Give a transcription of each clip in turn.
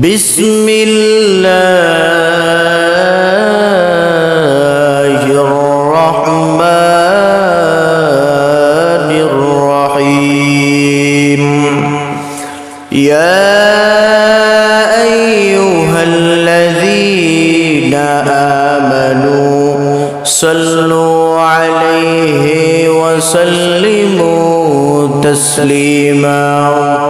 بسم الله الرحمن الرحيم. يا أيها الذين آمنوا صلوا عليه وسلموا تسليما.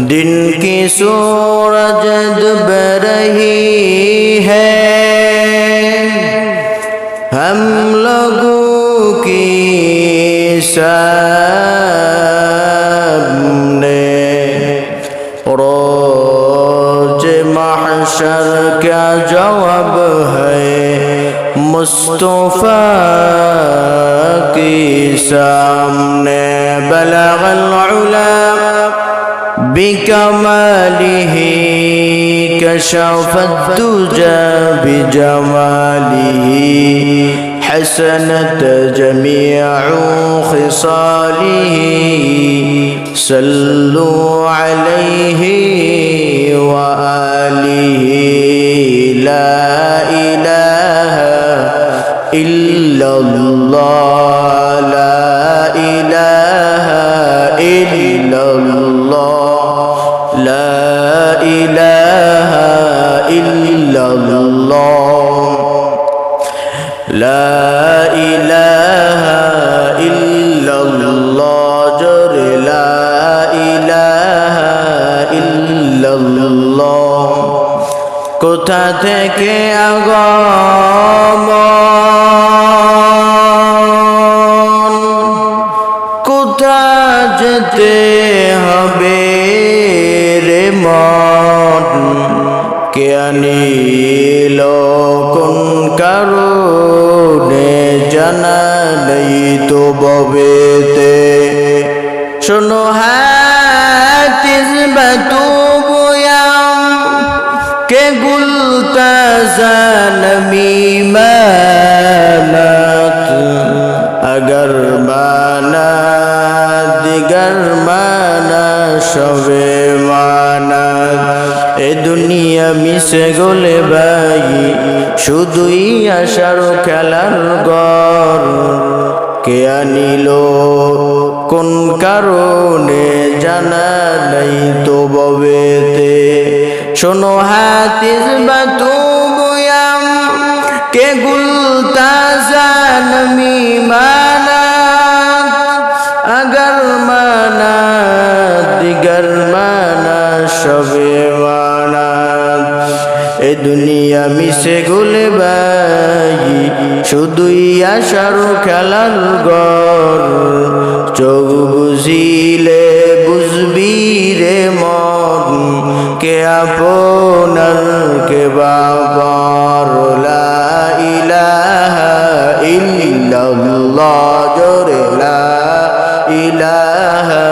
दिन की सूरज डूब रही है हम लोगों की सामने रोज महशर क्या जवाब है मुस्तफ़ा की सामने बलगल उला بكماله كشف الدجى بجماله حسنت جميع خصاله صلوا عليه وآله لا إله إلا الله إلا الله لا إله إلا الله جر لا إله إلا الله কোথা থেকে আগমন জানা নেই তো ববেতে শোনো হাতিস বাতু বয়াম কে গুলতা জানমি মানাত अगर माना दिगर माना সবে মিশে গোলে ভাই, শুধুই আশার খেলার গর কে আনিল? কোন কারণে? জানা নাই তো ববেতে। শোনো হাতিস বা তুবয়াম কে গুলতা জানমি মানা। আগার মানা মানা, সবে দুনিয়া মিশে গুলে বাই শুধুই আশার খেলার গর চোখ বুঝিলে বুঝবি রে মন, কে আপনার, কে বাবার? লা ইলাহা ইল্লাল্লাহ, জোরে লা ইলাহা